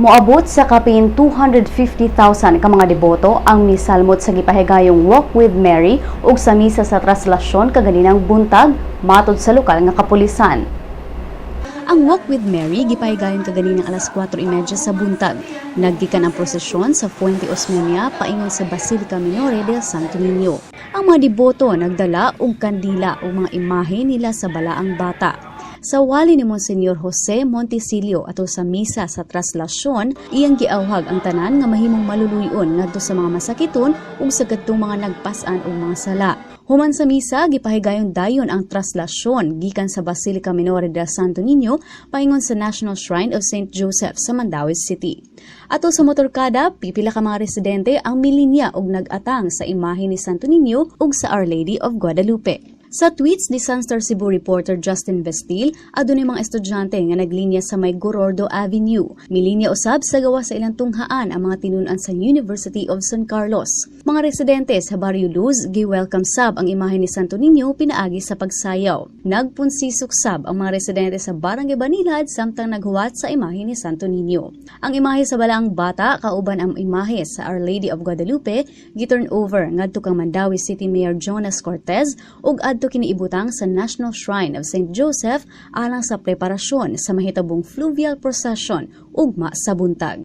Moabot sa kapin 250,000 ka mga deboto ang misalmot sa gipahigayong Walk with Mary ug sa misa sa traslasyon kaganinang buntag matod sa lokal nga kapulisan. Ang Walk with Mary gipahigayon kaganinang alas 4:30 sa buntag. Naggikan ang prosesyon sa Fuente Osmeña paingon sa Basilica Minore del Santo Niño. Ang mga deboto nagdala og kandila ug mga imahe nila sa balaang bata. Sa wali ni Monsignor Jose Montesilio ato sa misa sa traslasyon, iyang giawhag ang tanan nga mahimong maluluyon ngadto sa mga masakiton ug sa kadtong mga nagpas-an ug mga sala. Human sa misa, gipahigayon dayon ang traslasyon gikan sa Basilica Minore del Santo Niño paingon sa National Shrine of St. Joseph sa Mandaue City. Ato sa motorkada, pipila ka mga residente ang milinya og nag-atang sa imahe ni Santo Niño ug sa Our Lady of Guadalupe. Sa tweets ni Sunstar Cebu reporter Justin Vestil, adunay mga estudyante nga naglinya sa may Gorordo Avenue. Milinya usab sa gawa sa ilang tunghaan ang mga tinunan sa University of San Carlos. Mga residente sa Barrio Luz, gi-welcome sab ang imahe ni Santo Niño pinaagi sa pagsayaw. Nagpunsisok sab ang mga residente sa Barangay Banilad samtang naghuwat sa imahe ni Santo Niño. Ang imahe sa balaang bata kauban ang imahe sa Our Lady of Guadalupe giturn over ngadto kang Mandawi City Mayor Jonas Cortez ug adto kiniibutang sa National Shrine of St. Joseph alang sa preparasyon sa mahitabong fluvial procession ugma sa buntag.